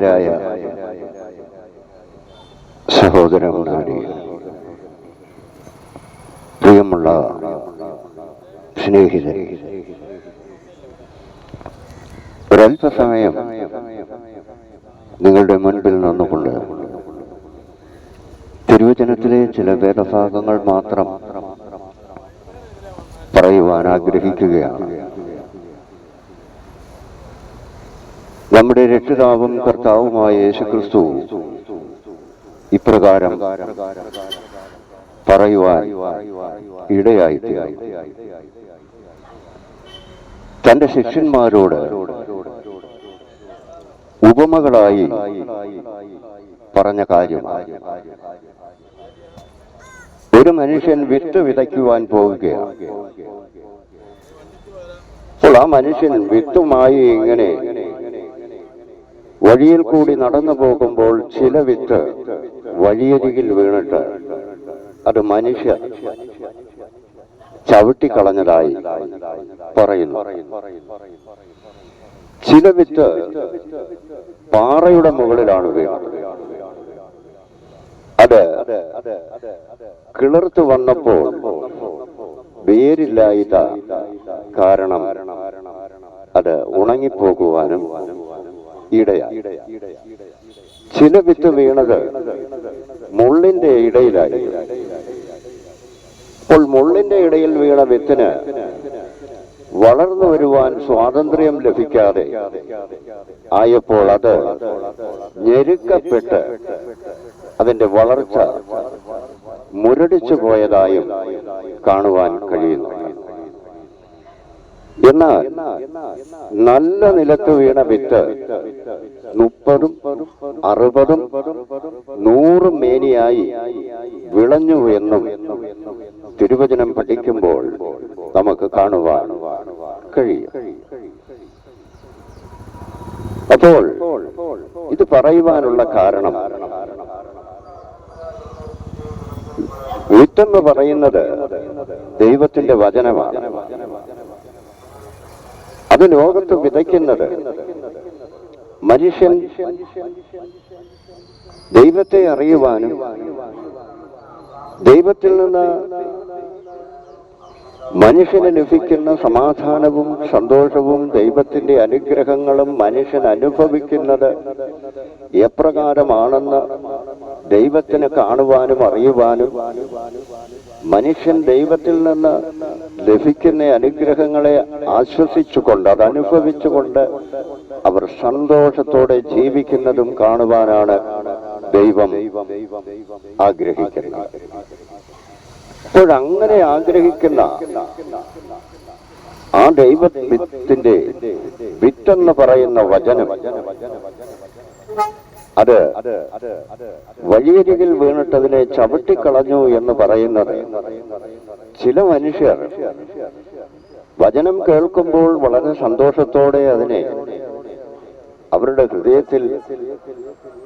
ബഹുമാന്യരായ സഹോദരന്മാരെ പ്രിയമുള്ള സ്നേഹിതരെ ഒരല്പസമയം നിങ്ങളുടെ മുൻപിൽ നിന്നുകൊണ്ട് തിരുവചനത്തിലെ ചില വേദഭാഗങ്ങൾ മാത്രം പറയുവാൻ ആഗ്രഹിക്കുകയാണ്. നമ്മുടെ രക്ഷിതാവും കർത്താവുമായ യേശുക്രിസ്തു ഇപ്രകാരം പറയുവാൻ ഇടയായി തന്റെ ശിഷ്യന്മാരോട് ഉപമകളായി പറഞ്ഞ കാര്യം ഒരു മനുഷ്യൻ വിത്ത് വിതയ്ക്കുവാൻ പോവുകയാണ്. അപ്പോൾ ആ മനുഷ്യൻ വിത്തുമായി ഇങ്ങനെ വഴിയിൽ കൂടി നടന്നു പോകുമ്പോൾ ചില വിത്ത് വഴിയരികിൽ വീണിട്ട് അത് മനുഷ്യ ചവിട്ടിക്കളഞ്ഞതായി പറയുന്നു. ചില വിത്ത് പാറയുടെ മുകളിലാണ് വീണത്. അത് കിളിർത്തു വന്നപ്പോൾ വേരില്ലായിട്ട കാരണം അത് ഉണങ്ങിപ്പോകുവാനും ഇടയായി. ചില വിത്ത് വീണത് മുള്ളിന്റെ ഇടയിലായി. അപ്പോൾ മുള്ളിന്റെ ഇടയിൽ വീണ വിത്തിന് വളർന്നു വരുവാൻ സ്വാതന്ത്ര്യം ലഭിക്കാതെ ആയപ്പോൾ അത് ഞെരുക്കപ്പെട്ട് അതിന്റെ വളർച്ച മുരടിച്ചു പോയതായും കാണുവാൻ കഴിയുന്നു. എന്നാൽ നല്ല നിലത്ത് വീണ വിത്ത് മുപ്പതും അറുപതും നൂറും മേനിയായി വിളഞ്ഞു എന്നും തിരുവചനം പഠിക്കുമ്പോൾ നമുക്ക് കാണുവാൻ കഴിയും. അപ്പോൾ ഇത് പറയുവാനുള്ള കാരണം വിത്തെന്ന് പറയുന്നത് ദൈവത്തിന്റെ വചനമാണ്. അത് ലോകത്ത് വിതയ്ക്കുന്നത് മനുഷ്യൻ ദൈവത്തെ അറിയുവാനും ദൈവത്തിൽ നിന്ന് മനുഷ്യന് ലഭിക്കുന്ന സമാധാനവും സന്തോഷവും ദൈവത്തിന്റെ അനുഗ്രഹങ്ങളും മനുഷ്യൻ അനുഭവിക്കുന്നത് എപ്രകാരമാണെന്ന് ദൈവത്തിന് കാണുവാനും അറിയുവാനും മനുഷ്യൻ ദൈവത്തിൽ നിന്ന് ലഭിക്കുന്ന അനുഗ്രഹങ്ങളെ ആശ്വസിച്ചുകൊണ്ട് അനുഭവിച്ചുകൊണ്ട് അവർ സന്തോഷത്തോടെ ജീവിക്കുന്നതും കാണുവാനാണ് ദൈവം ആഗ്രഹിക്കുന്നത്. അപ്പോഴങ്ങനെ ആഗ്രഹിക്കുന്ന ആ ദൈവത്തിന്റെ വിറ്റെന്ന് പറയുന്ന വചനം അത് വഴിയരികിൽ വീണിട്ടതിനെ ചവിട്ടിക്കളഞ്ഞു എന്ന് പറയുന്നത് ചില മനുഷ്യർ. വചനം കേൾക്കുമ്പോൾ വളരെ സന്തോഷത്തോടെ അതിനെ അവരുടെ ഹൃദയത്തിൽ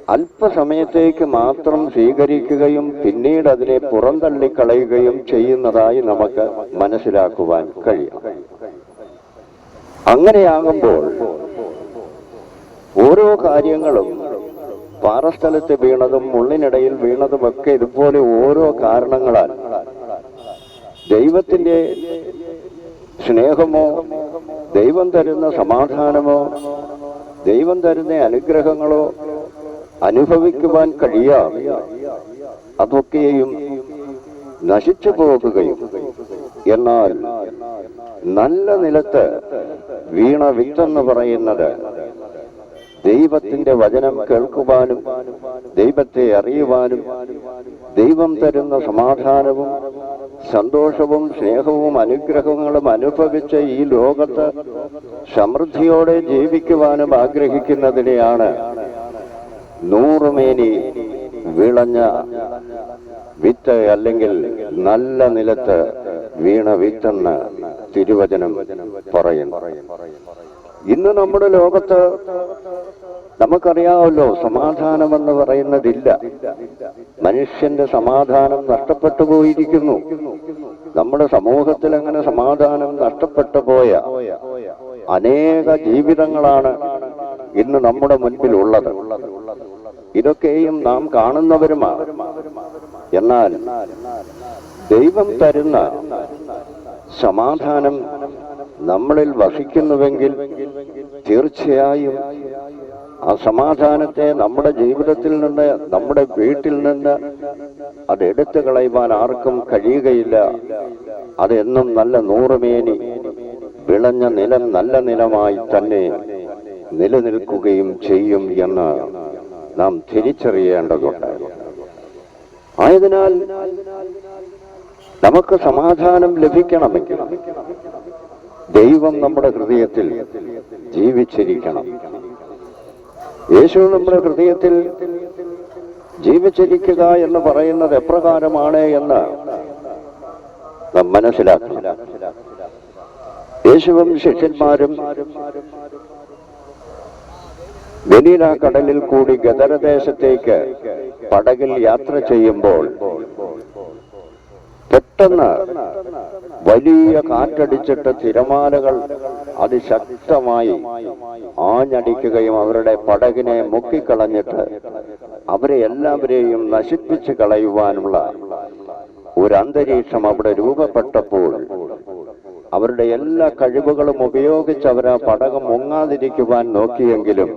അല്പസമയത്തേക്ക് മാത്രം സ്വീകരിക്കുകയും പിന്നീട് അതിനെ പുറന്തള്ളിക്കളയുകയും ചെയ്യുന്നതായി നമുക്ക് മനസ്സിലാക്കുവാൻ കഴിയും. അങ്ങനെയാകുമ്പോൾ ഓരോ കാര്യങ്ങളും പാറസ്ഥലത്ത് വീണതും മുള്ളിനിടയിൽ വീണതുമൊക്കെ ഇതുപോലെ ഓരോ കാരണങ്ങളാൽ ദൈവത്തിന്റെ സ്നേഹമോ ദൈവം തരുന്ന സമാധാനമോ ദൈവം തരുന്ന അനുഗ്രഹങ്ങളോ അനുഭവിക്കുവാൻ കഴിയാതെ അതൊക്കെയും നശിച്ചു പോകുകയും. എന്നാൽ നല്ല നിലത്ത് വീണ വിത്തെന്ന് പറയുന്നത് ദൈവത്തിന്റെ വചനം കേൾക്കുവാനും ദൈവത്തെ അറിയുവാനും ദൈവം തരുന്ന സമാധാനവും സന്തോഷവും സ്നേഹവും അനുഗ്രഹങ്ങളും അനുഭവിച്ച ഈ ലോകത്ത് സമൃദ്ധിയോടെ ജീവിക്കുവാനും ആഗ്രഹിക്കുന്നതിനെയാണ് നൂറുമേനി വിളഞ്ഞ വിത്ത് അല്ലെങ്കിൽ നല്ല നിലത്ത് വീണ വിത്തെന്ന് തിരുവചനം പറയുന്നു. ഇന്ന് നമ്മുടെ ലോകത്ത് നമുക്കറിയാമല്ലോ സമാധാനമെന്ന് പറയുന്നതില്ല. മനുഷ്യന്റെ സമാധാനം നഷ്ടപ്പെട്ടു പോയിരിക്കുന്നു. നമ്മുടെ സമൂഹത്തിൽ അങ്ങനെ സമാധാനം നഷ്ടപ്പെട്ടു പോയ അനേക ജീവിതങ്ങളാണ് ഇന്ന് നമ്മുടെ മുൻപിൽ ഉള്ളത് ഇതൊക്കെയും നാം കാണുന്നവരുമാണ്. എന്നാൽ ദൈവം തരുന്ന സമാധാനം നമ്മളിൽ വസിക്കുന്നുവെങ്കിൽ തീർച്ചയായും ആ സമാധാനത്തെ നമ്മുടെ ജീവിതത്തിൽ നിന്ന് നമ്മുടെ വീട്ടിൽ നിന്ന് അത് എടുത്തു കളയുവാൻ ആർക്കും കഴിയുകയില്ല. അതെന്നും നല്ല നൂറുമേനി വിളഞ്ഞ നിലം നല്ല നിലമായി തന്നെ നിലനിൽക്കുകയും ചെയ്യും എന്ന് നാം തിരിച്ചറിയേണ്ടതുണ്ട്. ആയതിനാൽ നമുക്ക് സമാധാനം ലഭിക്കണമെങ്കിൽ ദൈവം നമ്മുടെ ഹൃദയത്തിൽ ജീവിച്ചിരിക്കണം. യേശു നമ്മുടെ ഹൃദയത്തിൽ ജീവിച്ചിരിക്കുക എന്ന് പറയുന്നത് എപ്രകാരമാണ് എന്ന് നാം മനസ്സിലാക്കണം. യേശുവും ശിഷ്യന്മാരും ഗലീല കടലിൽ കൂടി ഗദരദേശത്തേക്ക് പടകിൽ യാത്ര ചെയ്യുമ്പോൾ പെട്ടെന്ന് വലിയ കാറ്റടിച്ചിട്ട് തിരമാലകൾ അതിശക്തമായി ആഞ്ഞടിക്കുകയും അവരുടെ പടകിനെ മുക്കിക്കളഞ്ഞിട്ട് അവരെ എല്ലാവരെയും നശിപ്പിച്ചു കളയുവാനുള്ള ഒരു അന്തരീക്ഷം അവിടെ രൂപപ്പെട്ടപ്പോൾ അവരുടെ എല്ലാ കഴിവുകളും ഉപയോഗിച്ച് അവർ ആ പടകം മുങ്ങാതിരിക്കുവാൻ നോക്കിയെങ്കിലും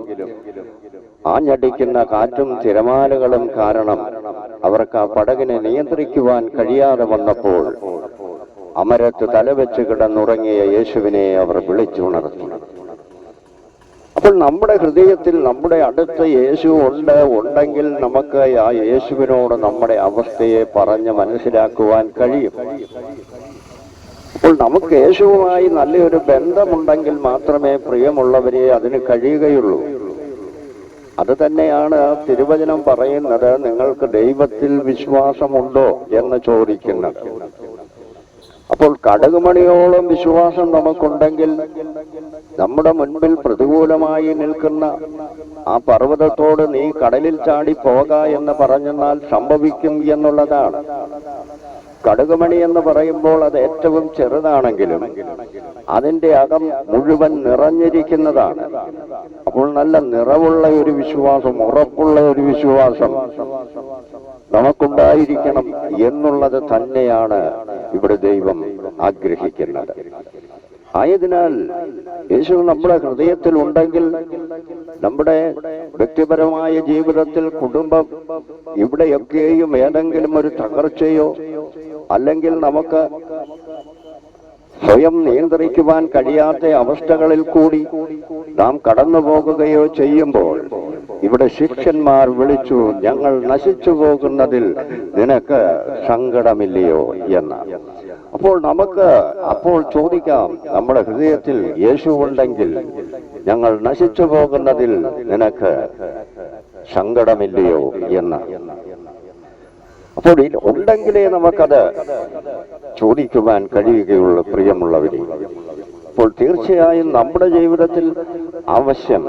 ആഞ്ഞടിക്കുന്ന കാറ്റും തിരമാലകളും കാരണം അവർക്ക് ആ പടകിനെ നിയന്ത്രിക്കുവാൻ കഴിയാതെ വന്നപ്പോൾ അമരത്ത് തലവെച്ച് കിടന്നുറങ്ങിയ യേശുവിനെ അവർ വിളിച്ചുണർത്തി. അപ്പോൾ നമ്മുടെ ഹൃദയത്തിൽ നമ്മുടെ അടുത്ത യേശു ഉണ്ട് ഉണ്ടെങ്കിൽ നമുക്ക് ആ യേശുവിനോട് നമ്മുടെ അവസ്ഥയെ പറഞ്ഞ് മനസ്സിലാക്കുവാൻ കഴിയും. അപ്പോൾ നമുക്ക് യേശുവുമായി നല്ലൊരു ബന്ധമുണ്ടെങ്കിൽ മാത്രമേ പ്രിയമുള്ളവരെ അതിന് കഴിയുകയുള്ളൂ. അത് തന്നെയാണ് തിരുവചനം പറയുന്നത്. നിങ്ങൾക്ക് ദൈവത്തിൽ വിശ്വാസമുണ്ടോ എന്ന് ചോദിക്കുന്നത്. അപ്പോൾ കടകുമണിയോളം വിശ്വാസം നമുക്കുണ്ടെങ്കിൽ നമ്മുടെ മുൻപിൽ പ്രതികൂലമായി നിൽക്കുന്ന ആ പർവതത്തോട് നീ കടലിൽ ചാടി പോക എന്ന് പറഞ്ഞെന്നാൽ സംഭവിക്കും എന്നുള്ളതാണ്. കടുകുമണി എന്ന് പറയുമ്പോൾ അത് ഏറ്റവും ചെറുതാണെങ്കിലും അതിന്റെ അകം മുഴുവൻ നിറഞ്ഞിരിക്കുന്നതാണ്. അപ്പോൾ നല്ല നിറവുള്ള ഒരു വിശ്വാസം ഉറപ്പുള്ള ഒരു വിശ്വാസം നമുക്കുണ്ടായിരിക്കണം എന്നുള്ളത് തന്നെയാണ് ഇവിടെ ദൈവം ആഗ്രഹിക്കുന്നത്. ആയതിനാൽ യേശു നമ്മുടെ ഹൃദയത്തിൽ ഉണ്ടെങ്കിൽ നമ്മുടെ വ്യക്തിപരമായ ജീവിതത്തിൽ കുടുംബം ഇവിടെയൊക്കെയും ഏതെങ്കിലും ഒരു തകർച്ചയോ അല്ലെങ്കിൽ നമുക്ക് സ്വയം നിയന്ത്രിക്കുവാൻ കഴിയാത്ത അവസ്ഥകളിൽ കൂടി നാം കടന്നു പോകുകയോ ചെയ്യുമ്പോൾ ഇവിടെ ശിഷ്യന്മാർ വിളിച്ചു ഞങ്ങൾ നശിച്ചു പോകുന്നതിൽ നിനക്ക് സങ്കടമില്ലയോ? എന്ന്. അപ്പോൾ നമുക്ക് അപ്പോൾ ചോദിക്കാം നമ്മുടെ ഹൃദയത്തിൽ യേശു ഉണ്ടെങ്കിൽ ഞങ്ങൾ നശിച്ചു പോകുന്നതിൽ നിനക്ക് സങ്കടമില്ലയോ? എന്ന്. അപ്പോൾ ഉണ്ടെങ്കിലേ നമുക്കത് ചോദിക്കുവാൻ കഴിയുകയുള്ളൂ പ്രിയമുള്ളവരെ. അപ്പോൾ തീർച്ചയായും നമ്മുടെ ജീവിതത്തിൽ ആവശ്യം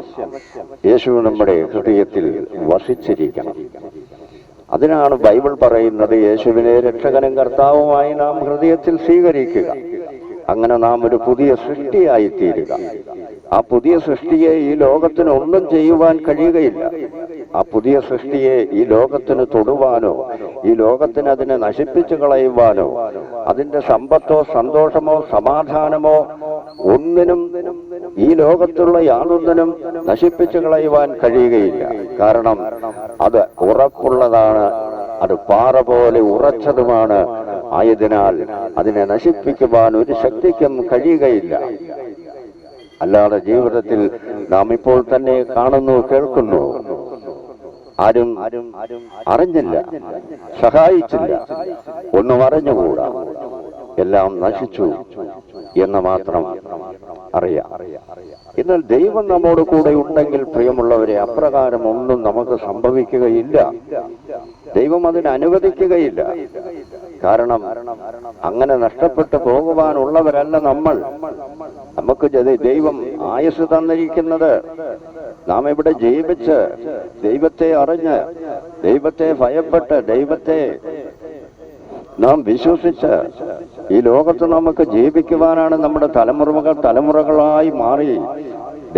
യേശു നമ്മുടെ ഹൃദയത്തിൽ വസിച്ചിരിക്കണം അതിനാണ് ബൈബിൾ പറയുന്നത് യേശുവിനെ രക്ഷകനും കർത്താവുമായി നാം ഹൃദയത്തിൽ സ്വീകരിക്കുക. അങ്ങനെ നാം ഒരു പുതിയ സൃഷ്ടിയായി തീരുക ആ പുതിയ സൃഷ്ടിയെ ഈ ലോകത്തിന് ഒന്നും ചെയ്യുവാൻ കഴിയുകയില്ല. ആ പുതിയ സൃഷ്ടിയെ ഈ ലോകത്തിന് തൊടുവാനോ ഈ ലോകത്തിന് അതിനെ നശിപ്പിച്ചു കളയുവാനോ അതിന്റെ സമ്പത്തോ സന്തോഷമോ സമാധാനമോ ഒന്നിനും ഈ ലോകത്തുള്ള യാതൊന്നിനും നശിപ്പിച്ചു കളയുവാൻ കഴിയുകയില്ല. കാരണം അത് ഉറപ്പുള്ളതാണ് അത് പാറ പോലെ ഉറച്ചതുമാണ്. ആയതിനാൽ അതിനെ നശിപ്പിക്കുവാൻ ഒരു ശക്തിക്കും കഴിയുകയില്ല. അല്ലാതെ ജീവിതത്തിൽ നാം ഇപ്പോൾ തന്നെ കാണുന്നു കേൾക്കുന്നു. ആരും അറിഞ്ഞില്ല സഹായിച്ചില്ല ഒന്നും അറിഞ്ഞുകൂടാ. എല്ലാം നശിച്ചു എന്ന് മാത്രം അറിയാം. എന്നാൽ ദൈവം നമ്മോട് കൂടെ ഉണ്ടെങ്കിൽ പ്രിയമുള്ളവരെ അപ്രകാരം ഒന്നും നമുക്ക് സംഭവിക്കുകയില്ല. ദൈവം അതിന് അനുവദിക്കുകയില്ല. കാരണം അങ്ങനെ നഷ്ടപ്പെട്ടു പോകുവാനുള്ളവരല്ല നമ്മൾ. നമുക്ക് ദൈവം ആയുസ് തന്നിരിക്കുന്നത് നാം ഇവിടെ ജീവിച്ച് ദൈവത്തെ അറിഞ്ഞ് ദൈവത്തെ ഭയപ്പെട്ട് ദൈവത്തെ നാം വിശ്വസിച്ച് ഈ ലോകത്ത് നമുക്ക് ജീവിക്കുവാനാണ് നമ്മുടെ തലമുറകൾ തലമുറകളായി മാറി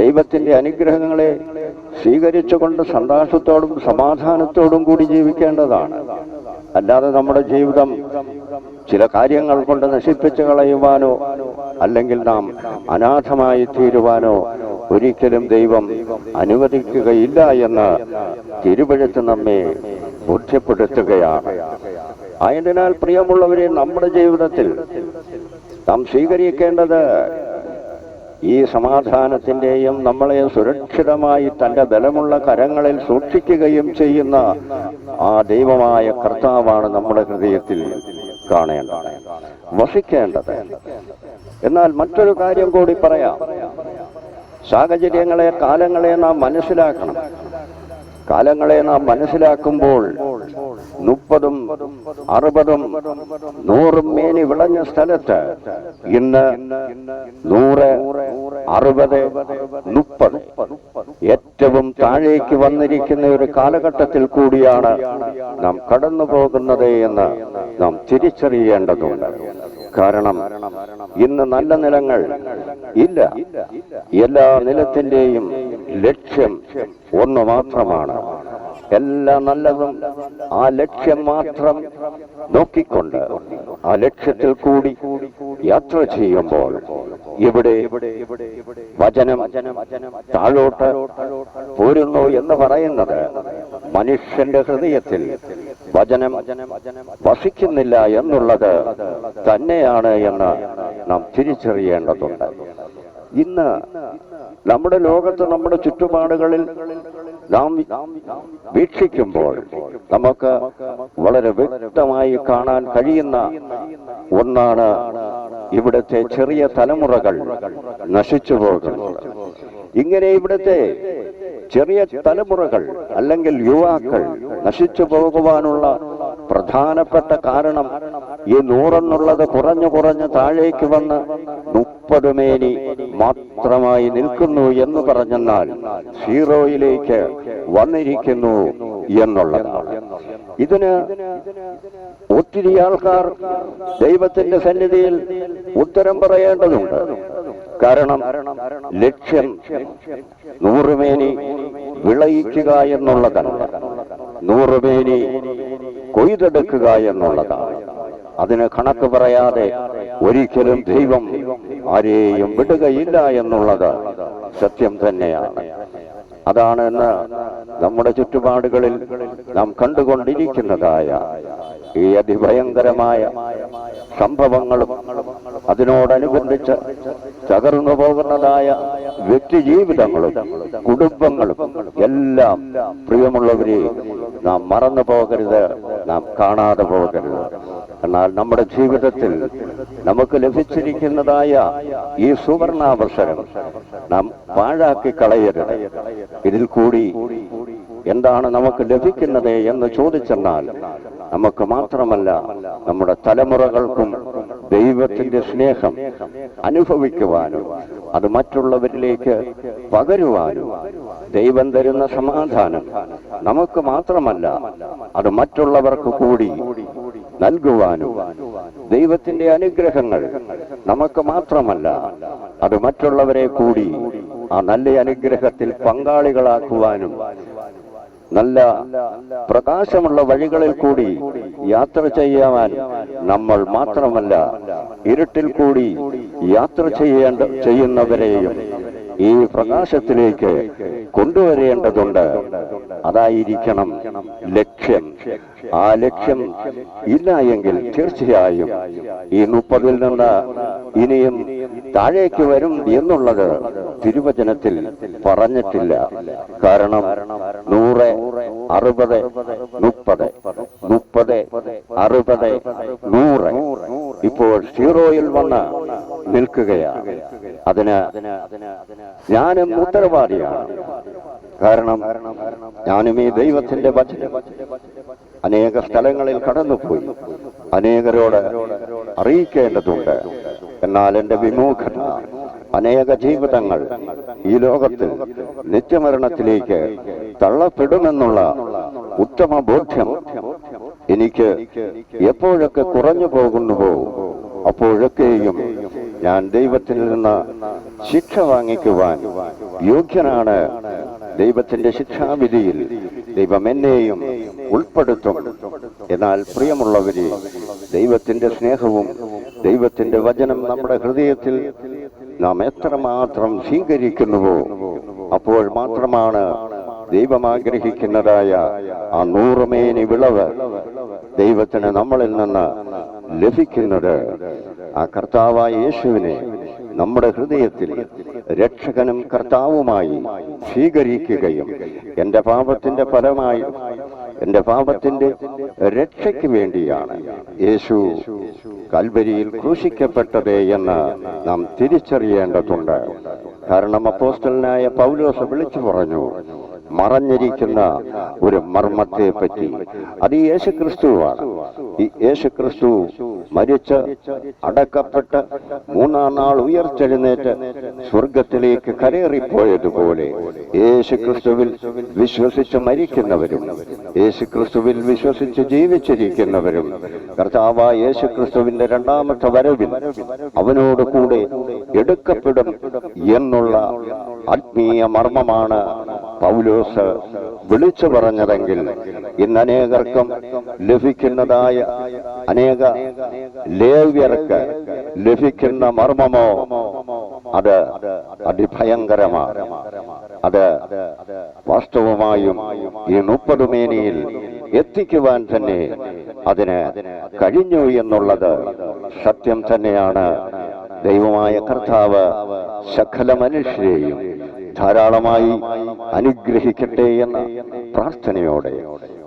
ദൈവത്തിന്റെ അനുഗ്രഹങ്ങളെ സ്വീകരിച്ചുകൊണ്ട് സന്തോഷത്തോടും സമാധാനത്തോടും കൂടി ജീവിക്കേണ്ടതാണ്. അല്ലാതെ നമ്മുടെ ജീവിതം ചില കാര്യങ്ങൾ കൊണ്ട് നശിപ്പിച്ചു കളയുവാനോ അല്ലെങ്കിൽ നാം അനാഥമായി തീരുവാനോ ഒരിക്കലും ദൈവം അനുവദിക്കുകയില്ല എന്ന് തിരുവഴുത്ത് നമ്മെ ബോധ്യപ്പെടുത്തുകയാണ്. ആയതിനാൽ പ്രിയമുള്ളവരെ നമ്മുടെ ജീവിതത്തിൽ നാം സ്വീകരിക്കേണ്ടത് ഈ സമാധാനത്തിന്റെയും നമ്മളെ സുരക്ഷിതമായി തന്റെ ബലമുള്ള കരങ്ങളിൽ സൂക്ഷിക്കുകയും ചെയ്യുന്ന ആ ദൈവമായ കർത്താവാണ് നമ്മുടെ ഹൃദയത്തിൽ കാണേണ്ടത് വസിക്കേണ്ടത്. എന്നാൽ മറ്റൊരു കാര്യം കൂടി പറയാം. സാഹചര്യങ്ങളെ കാലങ്ങളെ നാം മനസ്സിലാക്കണം. കാലങ്ങളെ നാം മനസ്സിലാക്കുമ്പോൾ മുപ്പതും അറുപതും നൂറും മേനി വിളഞ്ഞ സ്ഥലത്ത് ഇന്ന് നൂറ് അറുപത് മുപ്പത്. ഏറ്റവും താഴേക്ക് വന്നിരിക്കുന്ന ഒരു കാലഘട്ടത്തിൽ കൂടിയാണ് നാം കടന്നു പോകുന്നത് എന്ന് നാം തിരിച്ചറിയേണ്ടതുണ്ട്. കാരണം ഇന്ന് നല്ല നിലങ്ങൾ ഇല്ല. എല്ലാ നിലത്തിന്റെയും ലക്ഷ്യം ഒന്ന് മാത്രമാണ്. എല്ലാ നല്ലതും. ആ ലക്ഷ്യം മാത്രം നോക്കിക്കൊണ്ട് ആ ലക്ഷ്യത്തിൽ കൂടി യാത്ര ചെയ്യുമ്പോൾ ഇവിടെ വചനം താഴോട്ട് പോരുന്നു എന്ന് പറയുന്നത് മനുഷ്യന്റെ ഹൃദയത്തിൽ വചനം വസിക്കുന്നില്ല എന്നുള്ളത് തന്നെയാണ് എന്ന് നാം തിരിച്ചറിയേണ്ടതുണ്ട്. ഇന്ന് നമ്മുടെ ലോകത്ത് നമ്മുടെ ചുറ്റുപാടുകളിൽ നാം വീക്ഷിക്കുമ്പോൾ നമുക്ക് വളരെ വ്യക്തമായി കാണാൻ കഴിയുന്ന ഒന്നാണ് ഇവിടുത്തെ ചെറിയ തലമുറകൾ നശിച്ചു പോകുന്നത്. ഇങ്ങനെ ഇവിടുത്തെ ചെറിയ തലമുറകൾ അല്ലെങ്കിൽ യുവാക്കൾ നശിച്ചു പോകുവാനുള്ള പ്രധാനപ്പെട്ട കാരണം ഈ നൂറെന്നുള്ളത് കുറഞ്ഞു കുറഞ്ഞ് താഴേക്ക് വന്ന് മുപ്പത് മേനി മാത്രമായി നിൽക്കുന്നു എന്ന് പറഞ്ഞെന്നാൽ സീറോയിലേക്ക് വന്നിരിക്കുന്നു എന്നുള്ളതാണ്. ഇതിന് ഒത്തിരി ആൾക്കാർ ദൈവത്തിന്റെ സന്നിധിയിൽ ഉത്തരം പറയേണ്ടതുണ്ട്. കാരണം ലക്ഷ്യം നൂറുമേനി വിളയിക്കുക എന്നുള്ളതല്ല നൂറുമേനി കൊയ്തെടുക്കുക എന്നുള്ളതാണ്. അതിന് കണക്ക് പറയാതെ ഒരിക്കലും ദൈവം ആരെയും വിടുകയില്ല എന്നുള്ളത് സത്യം തന്നെയാണ്. അതാണ് ഇന്ന് നമ്മുടെ ചുറ്റുപാടുകളിൽ നാം കണ്ടുകൊണ്ടിരിക്കുന്നതായ ഈ അതിഭയങ്കരമായ സംഭവങ്ങളും അതിനോടനുബന്ധിച്ച് തകർന്നു പോകുന്നതായ വ്യക്തി ജീവിതങ്ങളും കുടുംബങ്ങളും എല്ലാം പ്രിയമുള്ളവരെ നാം മറന്നു പോകരുത് നാം കാണാതെ പോകരുത്. എന്നാൽ നമ്മുടെ ജീവിതത്തിൽ നമുക്ക് ലഭിച്ചിരിക്കുന്നതായ ഈ സുവർണാവസരം നാം പാഴാക്കി കളയരുത്. ഇതിൽ കൂടി എന്താണ് നമുക്ക് ലഭിക്കുന്നത് എന്ന് ചോദിച്ചെന്നാൽ നമുക്ക് മാത്രമല്ല നമ്മുടെ തലമുറകൾക്കും ദൈവത്തിന്റെ സ്നേഹം അനുഭവിക്കുവാനും അത് മറ്റുള്ളവരിലേക്ക് പകരുവാനും ദൈവം തരുന്ന സമാധാനം നമുക്ക് മാത്രമല്ല അത് മറ്റുള്ളവർക്ക് കൂടി നൽകുവാനും ദൈവത്തിന്റെ അനുഗ്രഹങ്ങൾ നമുക്ക് മാത്രമല്ല അത് മറ്റുള്ളവരെ കൂടി ആ നല്ല അനുഗ്രഹത്തിൽ പങ്കാളികളാക്കുവാനും നല്ല പ്രകാശമുള്ള വഴികളിൽ കൂടി യാത്ര ചെയ്യാൻ നമ്മൾ മാത്രമല്ല ഇരുട്ടിൽ കൂടി യാത്ര ചെയ്യേണ്ട ചെയ്യുന്നവരെയും ഈ പ്രകാശത്തിലേക്ക് കൊണ്ടുവരേണ്ടതുണ്ട്. അതായിരിക്കണം ലക്ഷ്യം. ആ ലക്ഷ്യം ഇല്ല എങ്കിൽ തീർച്ചയായും ഈ മുപ്പതിൽ നിന്ന് ഇനിയും താഴേക്ക് വരും എന്നുള്ളത് തിരുവചനത്തിൽ പറഞ്ഞിട്ടില്ല. കാരണം നൂറ് അറുപത് മുപ്പത് മുപ്പത് അറുപത് നൂറ്. ഇപ്പോൾ സീറോയിൽ വന്ന് നിൽക്കുകയാണ്. അതിന് ഞാനും ഉത്തരവാദിയാണ്. കാരണം ഞാനും ഈ ദൈവത്തിന്റെ വചനം അനേക സ്ഥലങ്ങളിൽ കടന്നുപോയി. അനേകരോട് അറിയിക്കേണ്ടതുണ്ട്. എന്നാൽ എന്റെ വിമുഖത അനേക ജീവിതങ്ങൾ ഈ ലോകത്തിൽ നിത്യമരണത്തിലേക്ക് തള്ളപ്പെടുമെന്നുള്ള ഉത്തമ ബോധ്യം എനിക്ക് എപ്പോഴൊക്കെ കുറഞ്ഞു പോകുന്നുവോ അപ്പോഴൊക്കെയും ഞാൻ ദൈവത്തിൽ നിന്ന് ശിക്ഷ വാങ്ങിക്കുവാൻ യോഗ്യനാണ്. ദൈവത്തിന്റെ ശിക്ഷാവിധിയിൽ ദൈവം എന്നെയും ഉൾപ്പെടുത്തും. എന്നാൽ പ്രിയമുള്ളവരെ ദൈവത്തിന്റെ സ്നേഹവും ദൈവത്തിന്റെ വചനം നമ്മുടെ ഹൃദയത്തിൽ നാം എത്രമാത്രം സ്വീകരിക്കുന്നുവോ അപ്പോൾ മാത്രമാണ് ദൈവം ആഗ്രഹിക്കുന്നതായ ആ നൂറുമേനി വിളവ് ദൈവത്തിന് നമ്മളിൽ നിന്ന് ലഭിക്കുന്നത്. ആ കർത്താവായ യേശുവിനെ നമ്മുടെ ഹൃദയത്തിൽ രക്ഷകനും കർത്താവുമായി സ്വീകരിക്കുകയും എന്റെ പാപത്തിന്റെ ഫലമായി എന്റെ പാപത്തിന്റെ രക്ഷയ്ക്ക് വേണ്ടിയാണ് യേശു കൽവരിയിൽ ക്രൂശിക്കപ്പെട്ടത് എന്ന് നാം തിരിച്ചറിയേണ്ടതുണ്ട്. കാരണം അപ്പോസ്റ്റലിനായ പൗലോസ് വിളിച്ചു പറഞ്ഞു മറഞ്ഞിരിക്കുന്ന ഒരു മർമ്മത്തെ പറ്റി അത് ഈ യേശുക്രിസ്തുവാണ്. ഈ യേശു ക്രിസ്തു മരിച്ച് അടക്കപ്പെട്ട് മൂന്നാം നാൾ ഉയർത്തെഴുന്നേറ്റ് സ്വർഗത്തിലേക്ക് കരേറിപ്പോയതുപോലെ യേശു ക്രിസ്തുവിൽ വിശ്വസിച്ച് മരിക്കുന്നവരും യേശു ക്രിസ്തുവിൽ വിശ്വസിച്ച് ജീവിച്ചിരിക്കുന്നവരും കർത്താവ് യേശു ക്രിസ്തുവിന്റെ രണ്ടാമത്തെ വരവിൽ അവനോട് കൂടെ എടുക്കപ്പെടും എന്നുള്ള ആത്മീയ മർമ്മമാണ് പൗലോസ് വിളിച്ചു പറഞ്ഞതെങ്കിൽ ഇന്ന് അനേകർക്കും ലഭിക്കുന്നതായ അനേക ലേവ്യർക്ക് ലഭിക്കുന്ന മർമ്മമോ? അത് അതിഭയങ്കരമാണ്. അത് വാസ്തവമായും ഈ മുപ്പത് മേനിയിൽ എത്തിക്കുവാൻ തന്നെ അതിന് കഴിഞ്ഞു എന്നുള്ളത് സത്യം തന്നെയാണ്. ദൈവമായ കർത്താവ് സകല മനുഷ്യരെയും ധാരാളമായി അനുഗ്രഹിക്കട്ടെ എന്ന പ്രാർത്ഥനയോടെ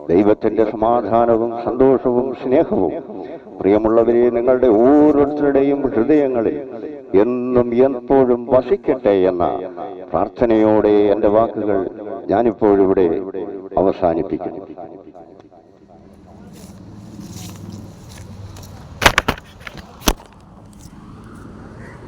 ദൈവത്തിന്റെ സമാധാനവും സന്തോഷവും സ്നേഹവും പ്രിയമുള്ളവരെ നിങ്ങളുടെ ഓരോരുത്തരുടെയും ഹൃദയങ്ങളിൽ എന്നും എപ്പോഴും വസിക്കട്ടെ എന്ന പ്രാർത്ഥനയോടെ എന്റെ വാക്കുകൾ ഞാനിപ്പോഴിവിടെ അവസാനിപ്പിക്കുന്നു.